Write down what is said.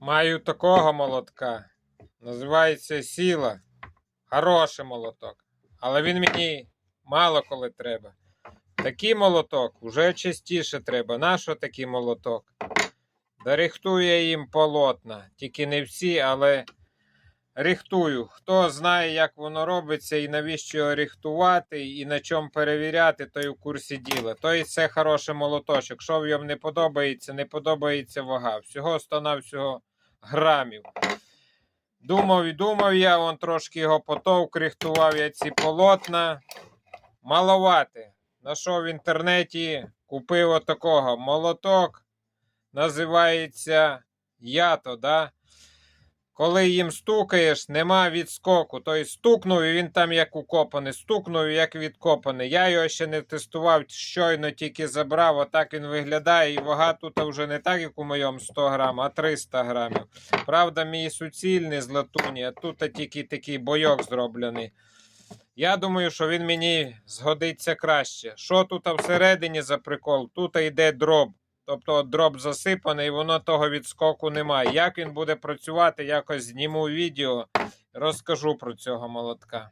Маю такого молотка. Називається сіла. Хороший молоток. Але він мені мало коли треба. Такий молоток вже частіше треба. Нащо такий молоток? Да рихтую їм полотна. Тільки не всі, але рихтую. Хто знає, як воно робиться і навіщо його рихтувати, і на чому перевіряти, той у курсі діла. Той це хороший молоточок. Що вам не подобається, не подобається вага. Всього стона всього грамів. Думав і думав я, он трошки його потовк, рихтував я ці полотна. Маловати. Нашов в інтернеті, купив отакого молоток. Називається ято, да? Коли їм стукаєш, нема відскоку. Тобто стукнув і він там як укопаний, стукнув як відкопаний. Я його ще не тестував, щойно тільки забрав. Отак він виглядає. І вага тут вже не так, як у моєму 100 грам, а 300 грамів. Правда, мій суцільний з латуні, а тут тільки такий бойок зроблений. Я думаю, що він мені згодиться краще. Що тут всередині за прикол? Тут йде дроб. Тобто дроб засипаний, воно того відскоку немає. Як він буде працювати, якось зніму відео, розкажу про цього молотка.